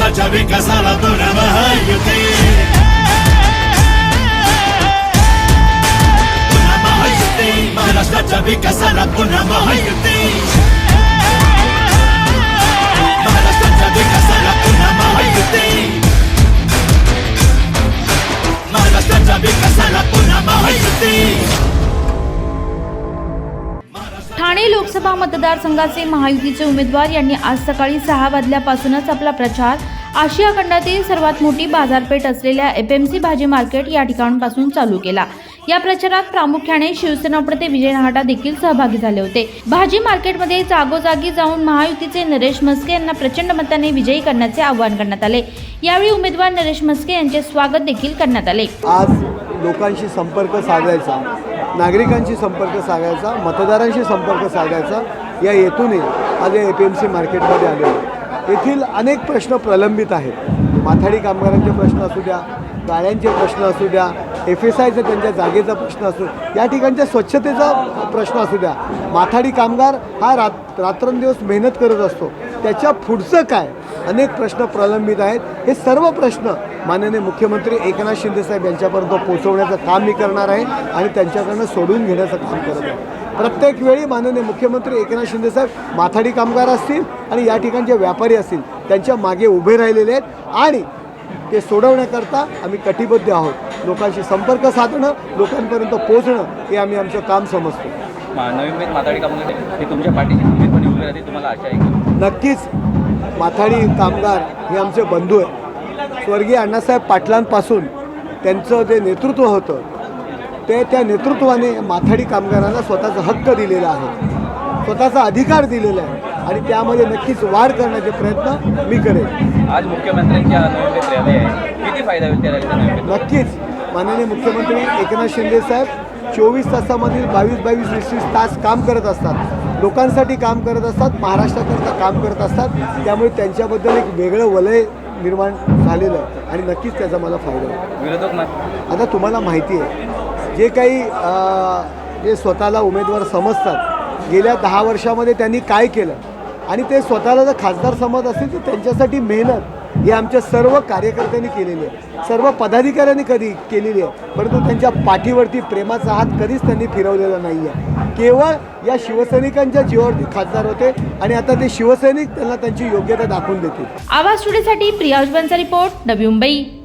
వికాసాచ వికసాల దురవహాయుతే పునమహయుతే మహారాష్ట్రాచ వికసాల పునమహయుతే लोकसभा मतदारसंघाचे महायुतीचे उमेदवार यांनी आज सकाळी सहा वाजल्यापासूनच आपला प्रचार आशिया खंडातील सर्वात मोठी बाजारपेठ असलेल्या एफ एम सी भाजी मार्केट या ठिकाणापासून चालू केला. या प्रचारात प्रामुख्याने शिवसेना प्रते विजय नहाटा देखील सहभागी झाले होते. भाजी मार्केटमध्ये जागोजागी जाऊन महायुतीचे नरेश म्हस्के यांना प्रचंड मताने विजयी करण्याचे आवाहन करण्यात आले. यावेळी उमेदवार नरेश म्हस्के यांचे स्वागत देखील करण्यात आले. आज लोकांशी संपर्क साधायचा नागरिकांशी संपर्क साधायचा मतदारांशी संपर्क साधायचा या हेतूने आज या ए पी एम सी मार्केटमध्ये आले. येथील अनेक प्रश्न प्रलंबित आहेत. माथाडी कामगारांचे प्रश्न असू द्या गाळ्यांचे प्रश्न असू द्या एफ एस आयचा त्यांच्या जागेचा प्रश्न असू या ठिकाणच्या स्वच्छतेचा प्रश्न असू द्या. माथाडी कामगार हा रात रात्रंदिवस मेहनत करत असतो. त्याच्या पुढचं काय? अनेक प्रश्न प्रलंबित आहेत. हे सर्व प्रश्न माननीय मुख्यमंत्री एकनाथ शिंदेसाहेब यांच्यापर्यंत पोहोचवण्याचं काम मी करणार आहे आणि त्यांच्याकडनं सोडून घेण्याचं काम करत आहे. प्रत्येक वेळी माननीय मुख्यमंत्री एकनाथ शिंदेसाहेब माथाडी कामगार असतील आणि या ठिकाणचे व्यापारी असतील त्यांच्या मागे उभे राहिलेले आहेत आणि ते सोडवण्याकरता आम्ही कटिबद्ध आहोत. लोकांशी संपर्क साधणं लोकांपर्यंत पोहोचणं हे आम्ही आमचं काम समजतो. मा- नवीन पेठ माताडी कामगार हे तुमच्या पाठीशी खंबीरपणे उभे राहतील तुम्हाला आशा आहे की? नक्कीच माथाडी कामगार हे आमचे बंधू आहेत. स्वर्गीय अण्णासाहेब पाटलांपासून त्यांचं जे नेतृत्व होतं ते त्या नेतृत्वाने माथाडी कामगारांना स्वतःचा हक्क दिलेला आहे. स्वतःचा अधिकार दिलेला आहे. आणि त्यामध्ये नक्कीच वाढ करण्याचे प्रयत्न मी करेन. आज मुख्यमंत्र्यांच्या किती फायदा होईल नक्कीच. माननीय मुख्यमंत्री एकनाथ शिंदे साहेब चोवीस तासामधील बावीस बावीस वीस वीस तास काम करत असतात. लोकांसाठी काम करत असतात महाराष्ट्राकरता काम करत असतात. त्यामुळे त्यांच्याबद्दल एक वेगळं वलय निर्माण झालेलं आहे. आणि नक्कीच त्याचा मला फायदा होईल. आता तुम्हाला माहिती आहे जे काही जे स्वतःला उमेदवार समजतात गेल्या दहा वर्षामध्ये त्यांनी काय केलं? आणि ते स्वतःला जर खासदार समज असतील तर त्यांच्यासाठी मेहनत ही आमच्या सर्व कार्यकर्त्यांनी केलेली आहे. सर्व पदाधिकाऱ्यांनी कधी केलेली आहे परंतु त्यांच्या पाठीवरती प्रेमाचा हात कधीच त्यांनी फिरवलेला नाही आहे. केवळ या शिवसैनिकांच्या जीवावरती खासदार होते आणि आता ते शिवसैनिक त्यांना त्यांची योग्यता दाखवून देतील. आवाज स्टुडिओसाठी प्रिया उजबांचा रिपोर्ट नवी मुंबई.